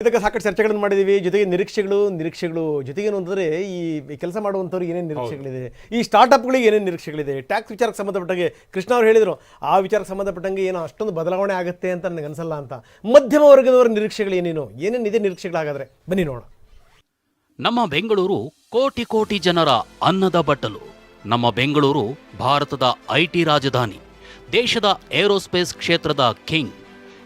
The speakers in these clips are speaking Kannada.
ಇದಕ್ಕೆ ಸಾಕಷ್ಟು ಚರ್ಚೆಗಳನ್ನು ಮಾಡಿದ್ದೀವಿ. ಜೊತೆಗೆ ನಿರೀಕ್ಷೆಗಳು ನಿರೀಕ್ಷೆಗಳು ಜೊತೆಗೆ ಏನು ಅಂತಂದರೆ ಈ ಕೆಲಸ ಮಾಡುವಂಥವ್ರು ಏನೇನು ನಿರೀಕ್ಷೆಗಳಿದೆ? ಈ ಸ್ಟಾರ್ಟ್ಅಪ್ಗಳಿಗೆ ಏನೇನು ನಿರೀಕ್ಷೆಗಳಿದೆ? ಟ್ಯಾಕ್ಸ್ ವಿಚಾರಕ್ಕೆ ಸಂಬಂಧಪಟ್ಟಂಗೆ ಕೃಷ್ಣ ಅವ್ರು ಹೇಳಿದರು ಆ ವಿಚಾರಕ್ಕೆ ಸಂಬಂಧಪಟ್ಟಂಗೆ ಏನೋ ಅಷ್ಟೊಂದು ಬದಲಾವಣೆ ಆಗುತ್ತೆ ಅಂತ ನನಗೆ ಅನಿಸಲ್ಲ ಅಂತ. ಮಧ್ಯಮ ವರ್ಗದವರ ನಿರೀಕ್ಷೆಗಳು ಏನೇನು? ಏನೇನಿದೆ ನಿರೀಕ್ಷೆಗಳಾಗಾದರೆ? ಬನ್ನಿ ನೋಡ ನಮ್ಮ ಬೆಂಗಳೂರು ಕೋಟಿ ಕೋಟಿ ಜನರ ಅನ್ನದ ಬಟ್ಟಲು. ನಮ್ಮ ಬೆಂಗಳೂರು ಭಾರತದ ಐಟಿ ರಾಜಧಾನಿ. ದೇಶದ ಏರೋಸ್ಪೇಸ್ ಕ್ಷೇತ್ರದ ಕಿಂಗ್.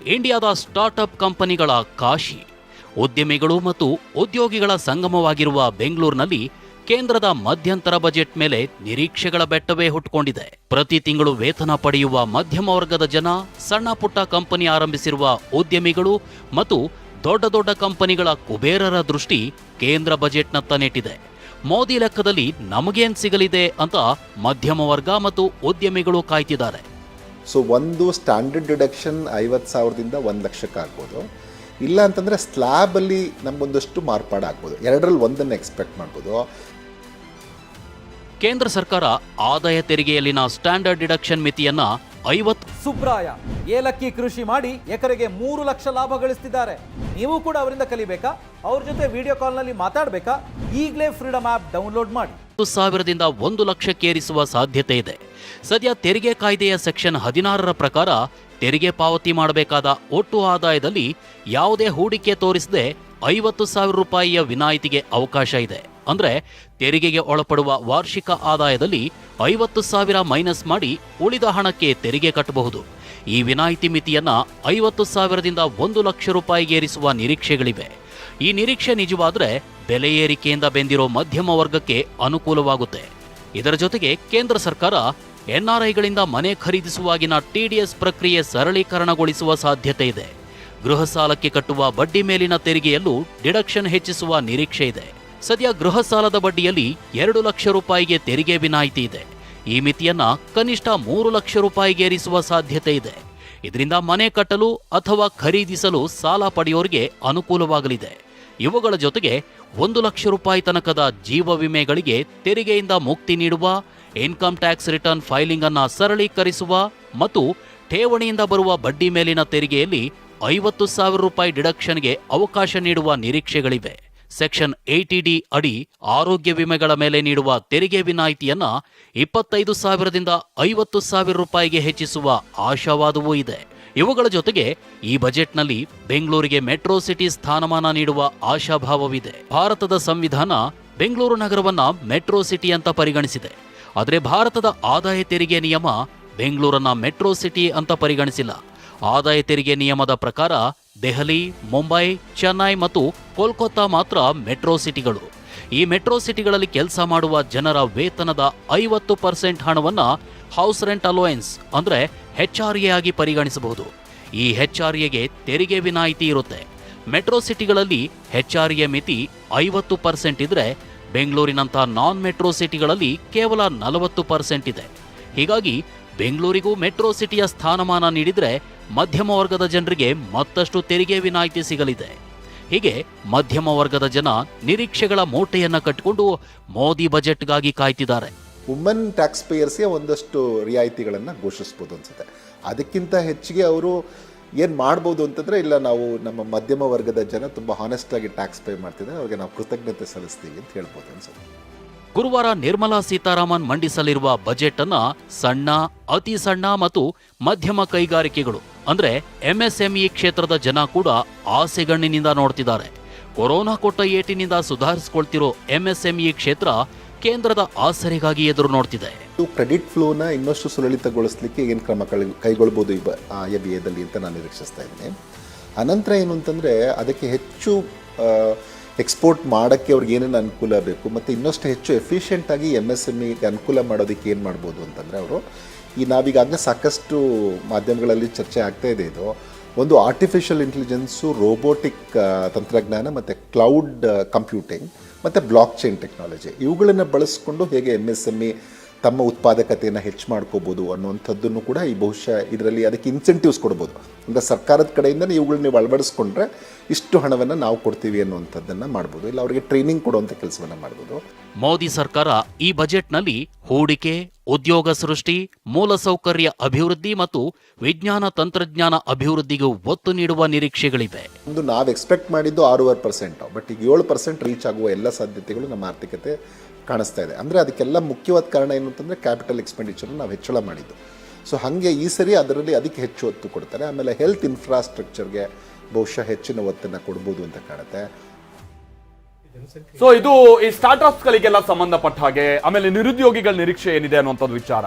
ಇಂಡಿಯಾದ ಸ್ಟಾರ್ಟ್ಅಪ್ ಕಂಪನಿಗಳ ಕಾಶಿ. ಉದ್ಯಮಿಗಳು ಮತ್ತು ಉದ್ಯೋಗಿಗಳ ಸಂಗಮವಾಗಿರುವ ಬೆಂಗಳೂರಿನಲ್ಲಿ ಕೇಂದ್ರದ ಮಧ್ಯಂತರ ಬಜೆಟ್ ಮೇಲೆ ನಿರೀಕ್ಷೆಗಳ ಬೆಟ್ಟವೇ ಹುಟ್ಟುಕೊಂಡಿದೆ ಪ್ರತಿ ತಿಂಗಳು ವೇತನ ಪಡೆಯುವ ಮಧ್ಯಮ ವರ್ಗದ ಜನ, ಸಣ್ಣ ಪುಟ್ಟ ಕಂಪನಿ ಆರಂಭಿಸಿರುವ ಉದ್ಯಮಿಗಳು ಮತ್ತು ದೊಡ್ಡ ದೊಡ್ಡ ಕಂಪನಿಗಳ ಕುಬೇರರ ದೃಷ್ಟಿ ಕೇಂದ್ರ ಬಜೆಟ್ನತ್ತ ನೆಟ್ಟಿದೆ. ಮೋದಿ ಲೆಕ್ಕದಲ್ಲಿ ನಮಗೇನ್ ಸಿಗಲಿದೆ ಅಂತ ಮಧ್ಯಮ ವರ್ಗ ಮತ್ತು ಉದ್ಯಮಿಗಳು ಕಾಯ್ತಿದ್ದಾರೆ. ಸೊ ಒಂದು ಸ್ಟ್ಯಾಂಡರ್ಡ್ ಡಿಡಕ್ಷನ್ ಐವತ್ತು ಸಾವಿರದಿಂದ ಒಂದು ಲಕ್ಷಕ್ಕೆ ಆಗ್ಬೋದು. ಇಲ್ಲ ಅಂತಂದರೆ ಸ್ಲ್ಯಾಬಲ್ಲಿ ನಮಗೊಂದಷ್ಟು ಮಾರ್ಪಾಡಾಗ್ಬೋದು ಎರಡರಲ್ಲಿ ಒಂದನ್ನು ಎಕ್ಸ್ಪೆಕ್ಟ್ ಮಾಡ್ಬೋದು. ಕೇಂದ್ರ ಸರ್ಕಾರ ಆದಾಯ ತೆರಿಗೆಯಲ್ಲಿನ ಸ್ಟ್ಯಾಂಡರ್ಡ್ ಡಿಡಕ್ಷನ್ ಮಿತಿಯನ್ನ ಐವತ್ತು ಸುಬ್ರಾಯ ಏಲಕ್ಕಿ ಕೃಷಿ ಮಾಡಿ ಎಕರೆಗೆ ಮೂರು ಲಕ್ಷ ಲಾಭ ಗಳಿಸ್ತಿದ್ದಾರೆ. ನೀವು ಕೂಡ ಅವರಿಂದ ಕಲಿಬೇಕಾ? ಅವ್ರ ಜೊತೆ ವಿಡಿಯೋ ಕಾಲ್ನಲ್ಲಿ ಮಾತಾಡಬೇಕಾ? ಈಗಲೇ ಫ್ರೀಡಮ್ ಆ್ಯಪ್ ಡೌನ್ಲೋಡ್ ಮಾಡಿ. ಸಾವಿರದಿಂದ ಒಂದು ಲಕ್ಷಕ್ಕೇರಿಸುವ ಸಾಧ್ಯತೆ ಇದೆ. ಸದ್ಯ ತೆರಿಗೆ ಕಾಯ್ದೆಯ ಸೆಕ್ಷನ್ ಹದಿನಾರರ ಪ್ರಕಾರ ತೆರಿಗೆ ಪಾವತಿ ಮಾಡಬೇಕಾದ ಒಟ್ಟು ಆದಾಯದಲ್ಲಿ ಯಾವುದೇ ಹೂಡಿಕೆ ತೋರಿಸದೆ ಐವತ್ತು ಸಾವಿರ ರೂಪಾಯಿಯ ವಿನಾಯಿತಿಗೆ ಅವಕಾಶ ಇದೆ. ಅಂದ್ರೆ ತೆರಿಗೆಗೆ ಒಳಪಡುವ ವಾರ್ಷಿಕ ಆದಾಯದಲ್ಲಿ ಐವತ್ತು ಸಾವಿರ ಮೈನಸ್ ಮಾಡಿ ಉಳಿದ ಹಣಕ್ಕೆ ತೆರಿಗೆ ಕಟ್ಟಬಹುದು. ಈ ವಿನಾಯಿತಿ ಮಿತಿಯನ್ನ ಐವತ್ತು ಸಾವಿರದಿಂದ ಒಂದು ಲಕ್ಷ ರೂಪಾಯಿಗೇರಿಸುವ ನಿರೀಕ್ಷೆಗಳಿವೆ. ಈ ನಿರೀಕ್ಷೆ ನಿಜವಾದ್ರೆ ಬೆಲೆ ಏರಿಕೆಯಿಂದ ಬೆಂದಿರೋ ಮಧ್ಯಮ ವರ್ಗಕ್ಕೆ ಅನುಕೂಲವಾಗುತ್ತೆ. ಇದರ ಜೊತೆಗೆ ಕೇಂದ್ರ ಸರ್ಕಾರ ಎನ್ಆರ್ಐಗಳಿಂದ ಮನೆ ಖರೀದಿಸುವಾಗಿನ ಟಿಡಿಎಸ್ ಪ್ರಕ್ರಿಯೆ ಸರಳೀಕರಣಗೊಳಿಸುವ ಸಾಧ್ಯತೆ ಇದೆ. ಗೃಹ ಸಾಲಕ್ಕೆ ಕಟ್ಟುವ ಬಡ್ಡಿ ಮೇಲಿನ ತೆರಿಗೆಯಲ್ಲೂ ಡಿಡಕ್ಷನ್ ಹೆಚ್ಚಿಸುವ ನಿರೀಕ್ಷೆ ಇದೆ. ಸದ್ಯ ಗೃಹ ಸಾಲದ ಬಡ್ಡಿಯಲ್ಲಿ ಎರಡು ಲಕ್ಷ ರೂಪಾಯಿಗೆ ತೆರಿಗೆ ವಿನಾಯಿತಿ ಇದೆ. ಈ ಮಿತಿಯನ್ನ ಕನಿಷ್ಠ ಮೂರು ಲಕ್ಷ ರೂಪಾಯಿಗೆ ಏರಿಸುವ ಸಾಧ್ಯತೆ ಇದೆ. ಇದರಿಂದ ಮನೆ ಕಟ್ಟಲು ಅಥವಾ ಖರೀದಿಸಲು ಸಾಲ ಪಡೆಯೋರಿಗೆ ಅನುಕೂಲವಾಗಲಿದೆ. ಇವುಗಳ ಜೊತೆಗೆ ಒಂದು ಲಕ್ಷ ರೂಪಾಯಿ ತನಕದ ಜೀವ ವಿಮೆಗಳಿಗೆ ತೆರಿಗೆಯಿಂದ ಮುಕ್ತಿ ನೀಡುವ, ಇನ್ಕಮ್ ಟ್ಯಾಕ್ಸ್ ರಿಟರ್ನ್ ಫೈಲಿಂಗ್ ಅನ್ನ ಸರಳೀಕರಿಸುವ ಮತ್ತು ಠೇವಣಿಯಿಂದ ಬರುವ ಬಡ್ಡಿ ಮೇಲಿನ ತೆರಿಗೆಯಲ್ಲಿ ಐವತ್ತು ಸಾವಿರ ರೂಪಾಯಿ ಡಿಡಕ್ಷನ್ಗೆ ಅವಕಾಶ ನೀಡುವ ನಿರೀಕ್ಷೆಗಳಿವೆ. ಸೆಕ್ಷನ್ ಡಿ ಅಡಿ ಆರೋಗ್ಯ ವಿಮೆಗಳ ಮೇಲೆ ನೀಡುವ ತೆರಿಗೆ ವಿನಾಯಿತಿಯನ್ನ ಇಪ್ಪತ್ತೈದು ಸಾವಿರದಿಂದ ಐವತ್ತು ಸಾವಿರ ರೂಪಾಯಿಗೆ ಹೆಚ್ಚಿಸುವ ಆಶಾವಾದವೂ ಇದೆ. ಇವುಗಳ ಜೊತೆಗೆ ಈ ಬಜೆಟ್ನಲ್ಲಿ ಬೆಂಗಳೂರಿಗೆ ಮೆಟ್ರೋ ಸಿಟಿ ಸ್ಥಾನಮಾನ ನೀಡುವ ಆಶಾಭಾವವಿದೆ. ಭಾರತದ ಸಂವಿಧಾನ ಬೆಂಗಳೂರು ನಗರವನ್ನ ಮೆಟ್ರೋ ಸಿಟಿ ಅಂತ ಪರಿಗಣಿಸಿದೆ. ಆದರೆ ಭಾರತದ ಆದಾಯ ತೆರಿಗೆ ನಿಯಮ ಬೆಂಗಳೂರನ್ನ ಮೆಟ್ರೋ ಸಿಟಿ ಅಂತ ಪರಿಗಣಿಸಿಲ್ಲ. ಆದಾಯ ತೆರಿಗೆ ನಿಯಮದ ಪ್ರಕಾರ ದೆಹಲಿ, ಮುಂಬೈ, ಚೆನ್ನೈ ಮತ್ತು ಕೋಲ್ಕತ್ತಾ ಮಾತ್ರ ಮೆಟ್ರೋ ಸಿಟಿಗಳು. ಈ ಮೆಟ್ರೋ ಸಿಟಿಗಳಲ್ಲಿ ಕೆಲಸ ಮಾಡುವ ಜನರ ವೇತನದ ಐವತ್ತು ಪರ್ಸೆಂಟ್ ಹಣವನ್ನ ಹೌಸ್ ರೆಂಟ್ ಅಲೋಯೆನ್ಸ್ ಅಂದರೆ ಹೆಚ್ ಆರ್ ಎ ಆಗಿ ಪರಿಗಣಿಸಬಹುದು. ಈ ಹೆಚ್ ಆರ್ ಎಗೆ ತೆರಿಗೆ ವಿನಾಯಿತಿ ಇರುತ್ತೆ. ಮೆಟ್ರೋ ಸಿಟಿಗಳಲ್ಲಿ ಹೆಚ್ ಆರ್ ಎ ಮಿತಿ ಐವತ್ತು ಪರ್ಸೆಂಟ್ ಇದ್ರೆ ಬೆಂಗಳೂರಿನಂಥ ನಾನ್ ಮೆಟ್ರೋ ಸಿಟಿಗಳಲ್ಲಿ ಕೇವಲ ನಲವತ್ತು ಪರ್ಸೆಂಟ್ ಇದೆ. ಹೀಗಾಗಿ ಬೆಂಗಳೂರಿಗೂ ಮೆಟ್ರೋ ಸಿಟಿಯ ಸ್ಥಾನಮಾನ ನೀಡಿದರೆ ಮಧ್ಯಮ ವರ್ಗದ ಜನರಿಗೆ ಮತ್ತಷ್ಟು ತೆರಿಗೆ ವಿನಾಯಿತಿ ಸಿಗಲಿದೆ. ಹೀಗೆ ಮಧ್ಯಮ ವರ್ಗದ ಜನ ನಿರೀಕ್ಷೆಗಳ ಮೂಟೆಯನ್ನು ಕಟ್ಟಿಕೊಂಡು ಮೋದಿ ಬಜೆಟ್ಗಾಗಿ ಕಾಯ್ತಿದ್ದಾರೆ. ವುಮನ್ ಟ್ಯಾಕ್ಸ್ ಪೇಯರ್ಸ್ಗೆ ಒಂದಷ್ಟು ರಿಯಾಯಿತಿಗಳನ್ನು ಘೋಷಿಸ್ಬೋದು ಅನ್ಸುತ್ತೆ. ಅದಕ್ಕಿಂತ ಹೆಚ್ಚಿಗೆ ಅವರು ಏನು ಮಾಡ್ಬೋದು ಅಂತಂದರೆ, ಇಲ್ಲ ನಾವು ನಮ್ಮ ಮಧ್ಯಮ ವರ್ಗದ ಜನ ತುಂಬ ಹಾನೆಸ್ಟಾಗಿ ಟ್ಯಾಕ್ಸ್ ಪೇ ಮಾಡ್ತಿದ್ದಾರೆ, ಅವ್ರಿಗೆ ನಾವು ಕೃತಜ್ಞತೆ ಸಲ್ಲಿಸ್ತೀವಿ ಅಂತ ಹೇಳ್ಬೋದು ಅನ್ಸುತ್ತೆ. ಗುರುವಾರ ನಿರ್ಮಲಾ ಸೀತಾರಾಮನ್ ಮಂಡಿಸಲಿರುವ ಬಜೆಟ್ ಅನ್ನ ಸಣ್ಣ, ಅತಿ ಸಣ್ಣ ಮತ್ತು ಮಧ್ಯಮ ಕೈಗಾರಿಕೆಗಳು, ಅಂದ್ರೆ ಎಂಎಸ್ಎಂಇ ಕ್ಷೇತ್ರದ ಜನ ಕೂಡ ಆಸೆಗಣ್ಣಿನಿಂದ ನೋಡ್ತಿದ್ದಾರೆ. ಕೊರೋನಾ ಕೊಟ್ಟ ಏಟಿನಿಂದ ಸುಧಾರಿಸಿಕೊಳ್ತಿರೋ ಎಂಎಸ್ಎಂಇ ಕ್ಷೇತ್ರ ಕೇಂದ್ರದ ಆಸರೆಗಾಗಿ ಎದುರು ನೋಡ್ತಿದೆ. ಕ್ರೆಡಿಟ್ ಫ್ಲೋನ ಇನ್ನಷ್ಟು ಸುಲಲಿತಗೊಳಿಸಲಿಕ್ಕೆ ಏನು ಕ್ರಮ ಕೈಗೊಳ್ಬೋದು ಈ ಬ ಬಿ ಬಿಯದಲ್ಲಿ ಅಂತ ನಾನು ನಿರೀಕ್ಷಿಸ್ತಾ ಇದ್ದೀನಿ. ಅನಂತರ ಏನು ಅಂತಂದರೆ, ಅದಕ್ಕೆ ಹೆಚ್ಚು ಎಕ್ಸ್ಪೋರ್ಟ್ ಮಾಡೋಕ್ಕೆ ಅವ್ರಿಗೆ ಏನೇನು ಅನುಕೂಲ ಬೇಕು, ಮತ್ತು ಇನ್ನಷ್ಟು ಹೆಚ್ಚು ಎಫಿಷಿಯೆಂಟಾಗಿ ಎಂ ಎಸ್ ಎಂ ಇಗೆ ಅನುಕೂಲ ಮಾಡೋದಕ್ಕೆ ಏನು ಮಾಡ್ಬೋದು ಅಂತಂದರೆ ಅವರು, ಈ ನಾವೀಗಾಗಲೇ ಸಾಕಷ್ಟು ಮಾಧ್ಯಮಗಳಲ್ಲಿ ಚರ್ಚೆ ಆಗ್ತಾ ಇದೆ ಇದು. ಒಂದು ಆರ್ಟಿಫಿಷಿಯಲ್ ಇಂಟೆಲಿಜೆನ್ಸು ರೋಬೋಟಿಕ್ ತಂತ್ರಜ್ಞಾನ ಮತ್ತು ಕ್ಲೌಡ್ ಕಂಪ್ಯೂಟಿಂಗ್ ಮತ್ತು ಬ್ಲಾಕ್ ಚೈನ್ ಟೆಕ್ನಾಲಜಿ ಇವುಗಳನ್ನು ಬಳಸ್ಕೊಂಡು ಹೇಗೆ ಎಂ ಎಸ್ ಎಂ ಇ ತಮ್ಮ ಉತ್ಪಾದಕತೆಯನ್ನು ಹೆಚ್ಚು ಮಾಡ್ಕೋಬೋದು ಅನ್ನುವಂಥದ್ದನ್ನು ಕೂಡ ಈ ಬಹುಶಃ ಇದರಲ್ಲಿ ಅದಕ್ಕೆ ಇನ್ಸೆಂಟಿವ್ಸ್ ಕೊಡ್ಬೋದು. ಅಂದರೆ ಸರ್ಕಾರದ ಕಡೆಯಿಂದ ಇವುಗಳನ್ನ ನೀವು ಅಳವಡಿಸ್ಕೊಂಡ್ರೆ ಇಷ್ಟು ಹಣವನ್ನು ನಾವು ಕೊಡ್ತೀವಿ ಅನ್ನುವಂಥದ್ದನ್ನು ಮಾಡ್ಬೋದು. ಇಲ್ಲ, ಅವರಿಗೆ ಟ್ರೈನಿಂಗ್ ಕೊಡುವಂಥ ಕೆಲಸವನ್ನು ಮಾಡ್ಬೋದು. ಮೋದಿ ಸರ್ಕಾರ ಈ ಬಜೆಟ್ನಲ್ಲಿ ಹೂಡಿಕೆ ಉದ್ಯೋಗ ಸೃಷ್ಟಿ ಮೂಲಸೌಕರ್ಯ ಅಭಿವೃದ್ಧಿ ಮತ್ತು ವಿಜ್ಞಾನ ತಂತ್ರಜ್ಞಾನ ಅಭಿವೃದ್ಧಿಗೂ ಒತ್ತು ನೀಡುವ ನಿರೀಕ್ಷೆಗಳಿವೆ. ಒಂದು ನಾವು ಎಕ್ಸ್ಪೆಕ್ಟ್ ಮಾಡಿದ್ದು ಆರೂವರೆ ಪರ್ಸೆಂಟ್ ಬಟ್ ಈಗ ಏಳು ಪರ್ಸೆಂಟ್ ರೀಚ್ ಆಗುವ ಎಲ್ಲ ಸಾಧ್ಯತೆಗಳು ನಮ್ಮ ಆರ್ಥಿಕತೆ ಕಾಣಿಸ್ತಾ ಇದೆ. ಅಂದರೆ ಅದಕ್ಕೆಲ್ಲ ಮುಖ್ಯವಾದ ಕಾರಣ ಏನು ಅಂತಂದರೆ ಕ್ಯಾಪಿಟಲ್ ಎಕ್ಸ್ಪೆಂಡಿಚರ್ ನಾವು ಹೆಚ್ಚಳ ಮಾಡಿದ್ದು. ಸೊ ಹಾಗೆ ಈ ಸರಿ ಅದರಲ್ಲಿ ಅದಕ್ಕೆ ಹೆಚ್ಚು ಒತ್ತು ಕೊಡ್ತಾರೆ. ಆಮೇಲೆ ಹೆಲ್ತ್ ಇನ್ಫ್ರಾಸ್ಟ್ರಕ್ಚರ್ಗೆ ಬಹುಶಃ ಹೆಚ್ಚಿನ ಒತ್ತನ್ನು ಕೊಡ್ಬೋದು ಅಂತ ಕಾಣುತ್ತೆ. ಸೊ ಇದು ಈ ಸ್ಟಾರ್ಟ್ಅಪ್ಸ್ ಗಳಿಗೆಲ್ಲ ಸಂಬಂಧಪಟ್ಟ ಹಾಗೆ ಆಮೇಲೆ ನಿರುದ್ಯೋಗಿಗಳ ನಿರೀಕ್ಷೆ ಏನಿದೆ ಅನ್ನುವಂಥದ್ದು ವಿಚಾರ.